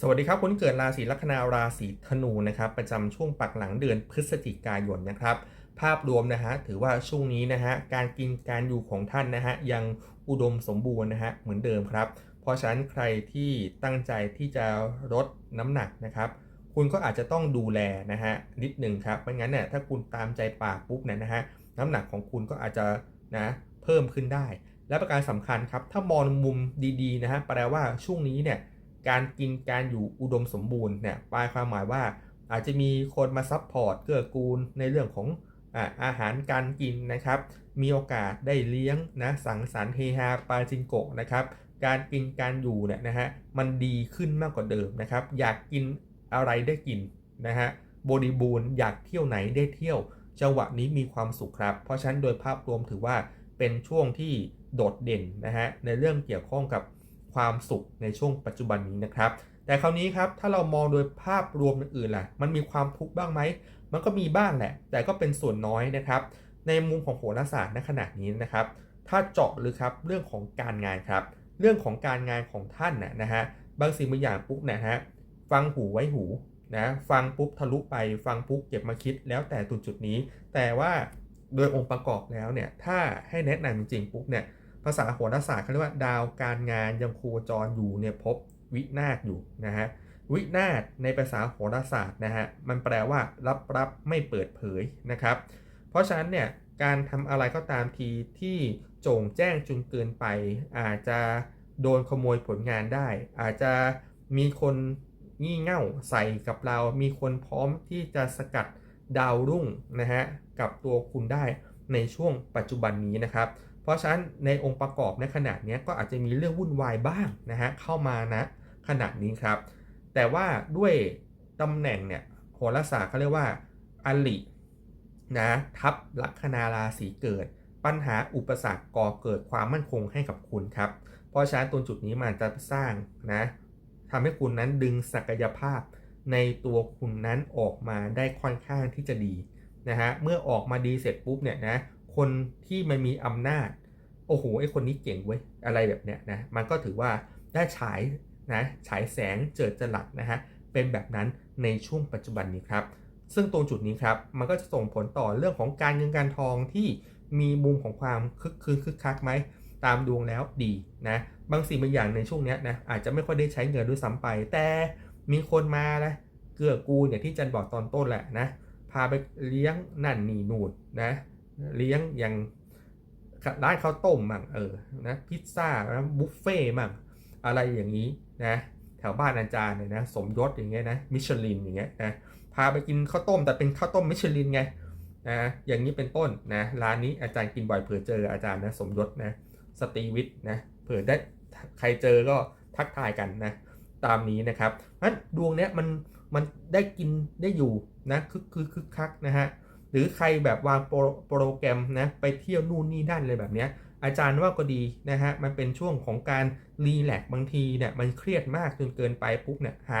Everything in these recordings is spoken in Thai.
สวัสดีครับคนเกิดราศีลัคนาราศีธนูนะครับประจำช่วงปักหลังเดือนพฤศจิกายนนะครับภาพรวมนะฮะถือว่าช่วงนี้นะฮะการกินการอยู่ของท่านนะฮะยังอุดมสมบูรณ์นะฮะเหมือนเดิมครับ เพราะฉะนั้นใครที่ตั้งใจที่จะลดน้ำหนักนะครับ คุณก็อาจจะต้องดูแลนะฮะนิดหนึ่งครับไม่งั้นเนี่ยถ้าคุณตามใจปากปุ๊บเนี่ยนะฮะน้ำหนักของคุณก็อาจจะนะเพิ่มขึ้นได้ และประการสำคัญครับถ้ามองมุมดีๆนะฮะแปลว่าช่วงนี้เนี่ย การกินการอยู่อุดมสมบูรณ์เนี่ยปลายความหมายว่าอาจจะมีคนมาซัพพอร์ตเกื้อกูลในเรื่องของอาอาหารการกินนะครับ มีโอกาสได้เลี้ยงนะสังสรรค์เฮฮาปาจิงโกะนะครับ การกินการอยู่เนี่ยนะฮะมันดีขึ้นมากกว่าเดิมนะครับ อยากกินอะไรได้กินนะฮะบริบูรณ์อยากเที่ยวไหนได้เที่ยวจังหวะนี้มีความสุขครับ เพราะฉะนั้นโดยภาพรวมถือว่าเป็นช่วงที่โดดเด่นนะฮะในเรื่องเกี่ยวข้องกับ ความสุขในช่วงปัจจุบันนี้นะครับ แต่คราวนี้ครับถ้าเรามองโดยภาพรวมอื่นๆล่ะมันมีความทุกข์บ้างไหมมันก็มีบ้างแหละ แต่ก็เป็นส่วนน้อยนะครับ ในมุมของโหราศาสตร์ณขณะนี้นะครับ ถ้าเจาะลึกครับเรื่องของการงานครับ เรื่องของการงานของท่านนะนะฮะบางสิ่งบางอย่างปุ๊บนะฮะฟังหูไว้หูนะฟังปุ๊บทะลุไปฟังปุ๊บเก็บมาคิดแล้วแต่ตุนจุดนี้ แต่ว่าโดยองค์ประกอบแล้วเนี่ยถ้าให้แนะนำจริงๆปุ๊บเนี่ย ภาษาโหราศาสตร์เขาเรียกว่าดาวการงานยังโคจรอยู่เนี่ยพบวินาศอยู่นะฮะวินาศในภาษาโหราศาสตร์นะฮะมันแปลว่ารับรับไม่เปิดเผยนะครับ เพราะฉะนั้นเนี่ยการทำอะไรก็ตามทีที่โจงแจ้งจนเกินไป อาจจะโดนขโมยผลงานได้ อาจจะมีคนงี่เง่าใส่กับเรา มีคนพร้อมที่จะสกัดดาวรุ่งนะฮะกับตัวคุณได้ในช่วงปัจจุบันนี้นะครับ เพราะฉะนั้นในองค์ประกอบในขณะนี้ก็อาจจะมีเรื่องวุ่นวายบ้างนะฮะเข้ามานะขณะนี้ครับ แต่ว่าด้วยตำแหน่งเนี่ยโหราศาสตร์เขาเรียกว่าอลินะทับลัคนาราศีเกิด ปัญหาอุปสรรคก่อเกิดความมั่นคงให้กับคุณครับ เพราะฉะนั้นตรงจุดนี้มันจะสร้างนะทำให้คุณนั้นดึงศักยภาพในตัวคุณนั้นออกมาได้ค่อนข้างที่จะดีนะฮะเมื่อออกมาดีเสร็จปุ๊บเนี่ยนะ คนที่มันมีอำนาจ โอ้โหไอคนนี้เก่งเว้ยอะไรแบบเนี้ยนะมันก็ถือว่าได้ฉายนะฉายแสงเจิดจรัสนะฮะเป็นแบบนั้นในช่วงปัจจุบันนี้ครับ ซึ่งตรงจุดนี้ครับมันก็จะส่งผลต่อเรื่องของการเงินการทองที่มีมุมของความคึกคืนคึกคักไหมตามดวงแล้วดีนะบางสิ่งบางอย่างในช่วงนี้นะอาจจะไม่ค่อยได้ใช้เงินด้วยซ้ำไป แต่มีคนมานะเกื้อกูลอย่างที่จันบอกตอนต้นแหละนะพาไปเลี้ยงนั่นนี่นู่นนะ เลี้ยงอย่างร้านข้าวต้มมั่งเออนะพิซซ่านะบุฟเฟ่มั่งอะไรอย่างนี้นะแถวบ้านอาจารย์เนี่ยนะสมยศอย่างเงี้ยนะมิชลินอย่างเงี้ยนะพาไปกินข้าวต้มแต่เป็นข้าวต้มมิชลินไงนะอย่างนี้เป็นต้นนะร้านนี้อาจารย์กินบ่อยเผื่อเจออาจารย์นะสมยศนะสตีวิทนะเผื่อได้ใครเจอก็ทักทายกันนะตามนี้นะครับเพราะฉะนั้นดวงเนี้ยมันมันได้กินได้อยู่นะคึกคือคึกคักนะฮะ หรือใครแบบวางโปรโปรแกรมนะไปเที่ยวนู่นนี่นั่นเลยแบบเนี้ยอาจารย์ว่าก็ดีนะฮะมันเป็นช่วงของการรีแลกซ์บางทีเนี่ยมันเครียดมากจนเกินไปปุ๊บเนี่ยหา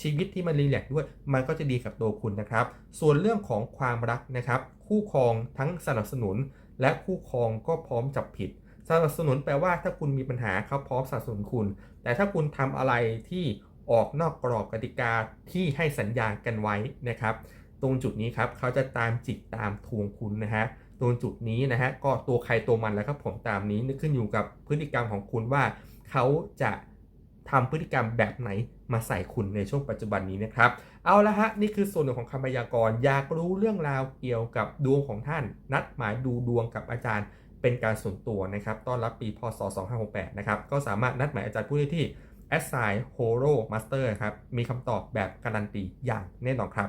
ชีวิตที่มันรีแลกซ์ด้วย มันก็จะดีกับตัวคุณนะครับ ส่วนเรื่องของความรักนะครับ คู่ครองทั้งสนับสนุน และคู่ครองก็พร้อมจับผิด สนับสนุนแปลว่าถ้าคุณมีปัญหาเขาพร้อมสนับสนุนคุณ แต่ถ้าคุณทำอะไรที่ออกนอกกรอบกติกาที่ให้สัญญากันไว้นะครับ รงจุดนี้ครับเขาจะตามจิกตามทวงคุณนะฮะตรงจุดนี้นะฮะก็ตัวใครตัวมันแล้วครับผมตามนี้นึกขึ้นอยู่กับพฤติกรรมของคุณว่าเขาจะทำพฤติกรรมแบบไหนมาใส่คุณในช่วงปัจจุบันนี้นะครับ เอาละฮะ นี่คือส่วนหนึ่งของคำพยากรณ์อยากรู้เรื่องราวเกี่ยวกับดวงของท่าน นัดหมายดูดวงกับอาจารย์เป็นการส่วนตัวนะครับต้อนรับปีพศ 2568 นะครับ ก็สามารถนัดหมายอาจารย์ผู้ได้ที่ a s s i g n Horo Master ครับ มีคำตอบแบบการันตีอย่างแน่นอนครับ